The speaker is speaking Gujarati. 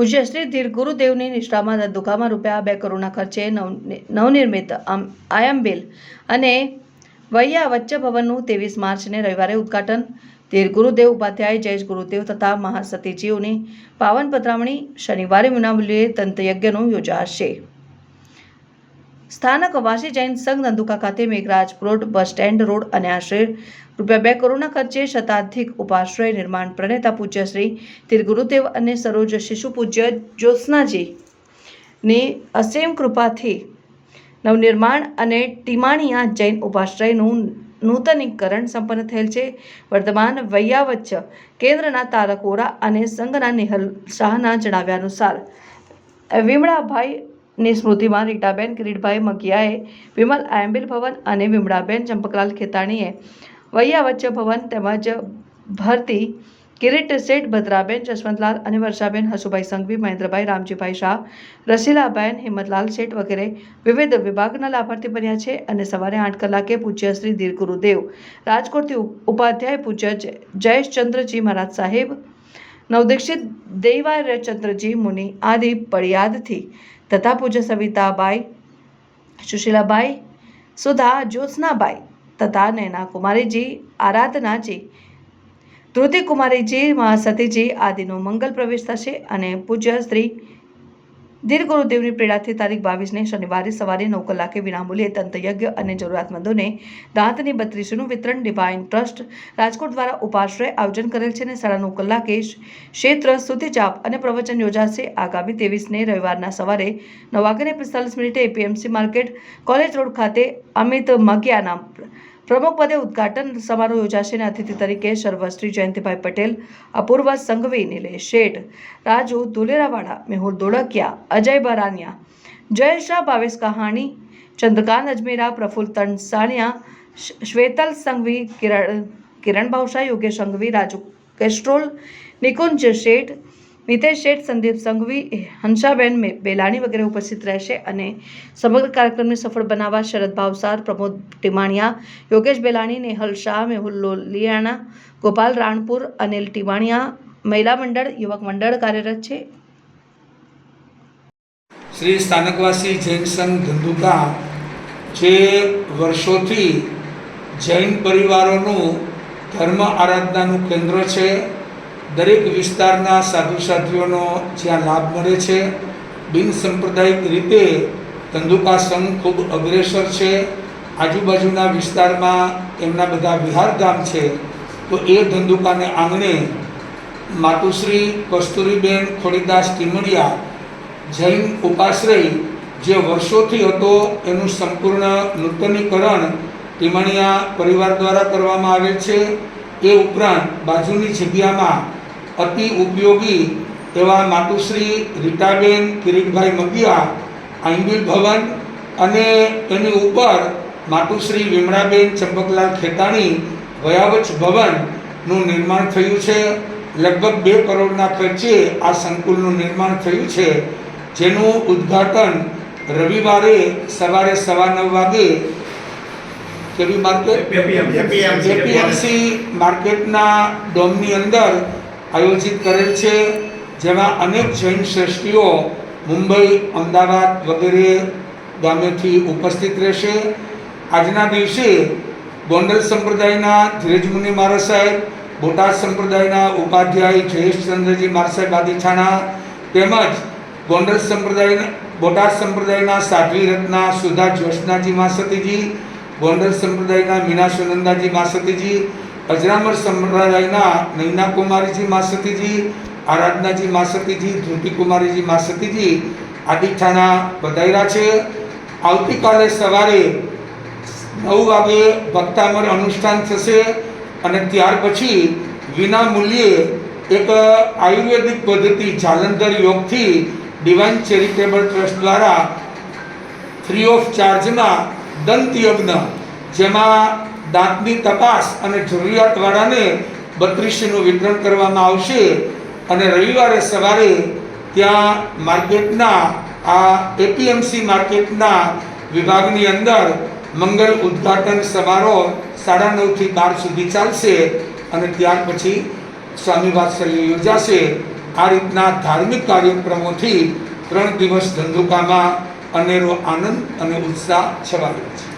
પૂજ્ય શ્રી ધીર ગુરુદેવની નિષ્ઠામાં ધંધુકામાં રૂપિયા બે કરોડના ખર્ચે નવ નવનિર્મિત આયંબિલ અને વૈયા વચ્ચે ભવનનું ત્રેવીસ માર્ચને રવિવારે ઉદ્ઘાટન. ધીર ગુરુદેવ ઉપાધ્યાય જયેશ ગુરુદેવ તથા મહાસતીજીઓની પાવન પધરામણી શનિવારે વિનામૂલ્યે તંત્રયજ્ઞનું યોજાશે. સ્થાનક વાસી જૈન સંઘ ધંધુકા ખાતે Meghraj plot bus stand road અને આશરે રૂપિયા બે કરોડના ખર્ચે શતાધિક ઉપાશ્રય નિર્માણ પ્રણેતા પૂજ્ય શ્રી તીર ગુરુદેવ અને સરોજ શિશુ પૂજ્ય જ્યોત્સનાજી ની અસીમ કૃપાથી નવનિર્માણ અને ટીમાણિયા જૈન ઉપાશ્રયનું નૂતનીકરણ સંપન્ન થયેલ છે. વર્તમાન વૈયાવચ્ચ કેન્દ્રના તારકોરા અને સંઘના નિહલ શાહના જણાવ્યા અનુસાર વિમળાભાઈની સ્મૃતિમાં રીટાબેન કિરીટભાઈ મગિયાએ વિમલ, આયંબિલ ભવન અને વિમળાબેન ચંપકલાલ ખેતાણીએ વૈયાવચ્ચ ભવન તેમજ ભરતી કિરીટ શેઠ ભદ્રાબેન જસવંતલાલ અને વર્ષાબેન હસુભાઈ સંઘવી, મહેન્દ્રભાઈ રામજીભાઈ શાહ, રસીલાબેન હિંમતલાલ શેઠ વગેરે વિવિધ વિભાગના લાભાર્થી બન્યા છે અને સવારે આઠ કલાકે પૂજ્ય શ્રી ધીર ગુરુદેવ રાજકોટથી ઉપ- ઉપાધ્યાય પૂજ્ય જય- જયેશચંદ્રજી મહારાજ સાહેબ, નવદીક્ષિત દૈવાયચંદ્રજી મુનિ આદિ પડિયાદથી તથા પૂજ્ય સવિતાબાઈ, સુશીલાબાઈ, સુધા, જ્યોત્સનાબાઈ તથા નૈના કુમારીજી આરાધનાજી ધૃતિ કુમારીજી મહાસતીજી આદિનો મંગલ પ્રવેશ થશે અને પૂજ્ય શ્રી ધીર ગુરુદેવની પ્રેરણાથી તારીખ બાવીસને શનિવારે સવારે નવ કલાકે વિનામૂલ્યે તંત્રયજ્ઞ અને જરૂરિયાતમંદોને દાંતની બત્રીસનું વિતરણ ડિવાઇન ટ્રસ્ટ રાજકોટ દ્વારા ઉપાશ્રય આયોજન કરેલ છે અને સાડા નવ કલાકે ક્ષેત્ર સુધી જાપ અને પ્રવચન યોજાશે. આગામી ત્રેવીસને રવિવારના સવારે નવ વાગ્યાને પિસ્તાલીસ મિનિટે એપીએમસી માર્કેટ કોલેજ રોડ ખાતે અમિત મગિયાના પ્રમુખ પદે ઉદઘાટન સમારોહ યોજાશે અને અતિથિ તરીકે સર્વશ્રી જયંતિભાઈ પટેલ, અપૂર્વ સંઘવી નિલેશ શેઠ, રાજુ ધુલેરાવાડા મેહુલ દોડકિયા અજય બરાનિયા જયશાહ ભાવેશ કહાણી, ચંદ્રકાંત અજમેરા, પ્રફુલ તણસાણિયા શ્વેતલ સંઘવી, કિરણ કિરણ ભાવશા યોગેશ સંઘવી, રાજુ કેસ્ટ્રોલ, નિકુંજ શેઠ મિતેશ શેઠ, સંદીપ સંઘવી, હંસાબેન બેલાણી વગેરે ઉપસ્થિત રહેશે અને સમગ્ર કાર્યક્રમને સફળ બનાવવા શરદ ભાવસાર, પ્રમોદ ટીમાણિયા, યોગેશ બેલાણી, નેહલ શાહ, મેહુલ લોલિયાણા, ગોપાલ રાણપુર, અનિલ ટીમાણિયા, મહિલા મંડળ, યુવક મંડળ કાર્યરત છે. શ્રી સ્થાનકવાસી જૈન સંઘ ધંધુકા જે વર્ષોથી જૈન પરિવારોનું ધર્મ આરાધનાનું કેન્દ્ર છે. દરેક વિસ્તારના સાધુ સાધ્વીઓનો જ્યાં લાભ મળે છે, બિન સાંપ્રદાયિક રીતે ધંધુકા સંઘ ખૂબ અગ્રેસર છે. આજુબાજુના વિસ્તારમાં એમના બધા વિહારધામ છે. તો એ ધંધુકાને આંગણે માતુશ્રી કસ્તુરીબેન ખોડીદાસ ટીમડિયા, જૈન ઉપાશ્રય જે વર્ષોથી હતો એનું સંપૂર્ણ નૂતનીકરણ ટીમણિયા પરિવાર દ્વારા કરવામાં આવે છે. એ ઉપરાંત બાજુની જગ્યામાં અતિ ઉપયોગી એવા માતુશ્રી રીટાબેન કિરીટભાઈ મગિયા આંબિલ ભવન અને એની ઉપર માતુશ્રી વિમળાબેન ચંપકલાલ ખેતાણી વયાવચ ભવનનું નિર્માણ થયું છે. લગભગ બે કરોડના ખર્ચે આ સંકુલનું નિર્માણ થયું છે. જેનું ઉદ્ઘાટન રવિવારે સવારે સવા નવ વાગે કેવી માર્કેટ એપીએમસી માર્કેટના ડોમની અંદર આયોજિત કરેલ છે, જેમાં અનેક જૈન શ્રેષ્ઠીઓ મુંબઈ, અમદાવાદ વગેરે ગામેથી ઉપસ્થિત રહેશે. આજના દિવસે ગોંડલ સંપ્રદાયના ધીરજમુનિ મહારાજ સાહેબ, બોટાદ સંપ્રદાયના ઉપાધ્યાય જયેશચંદ્રજી મહારાજ સાહેબ આદિછાણા તેમજ ગોંડલ સંપ્રદાયના, બોટાદ સંપ્રદાયના સાધ્વી રત્ના સુધા જ્યોત્સનાજી માસતીજી ગોંડલ સંપ્રદાયના મીના સુનંદાજી માસતીજી અજરામર સંપ્રદાયના નૈના કુમારીજી માસતીજી આરાધનાજી માસતીજી ધ્રુતિ કુમારીજી માસતીજી આદિઠાના બધાયરા છે. આવતીકાલે સવારે નવ વાગે ભક્તામર અનુષ્ઠાન થશે અને ત્યાર પછી વિના મૂલ્યે એક આયુર્વેદિક પદ્ધતિ જાલંધર યોગથી ડિવાઇન ચેરિટેબલ ટ્રસ્ટ દ્વારા ફ્રી ઓફ ચાર્જમાં દંત યજ્ઞ જેમાં દાંતની તપાસ અને જરૂરિયાતવાળાને બત્રીસીનું વિતરણ કરવામાં આવશે અને રવિવારે સવારે ત્યાં માર્કેટના, આ એપીએમસી માર્કેટના વિભાગની અંદર મંગલ ઉદ્ઘાટન સમારોહ સાડા નવથી બાર સુધી ચાલશે અને ત્યાર પછી સ્વામી વાત્સલ્ય યોજાશે. આ રીતના ધાર્મિક કાર્યક્રમોથી ત્રણ દિવસ ધંધુકામાં અનેરો આનંદ અને ઉત્સાહ છવાયો છે.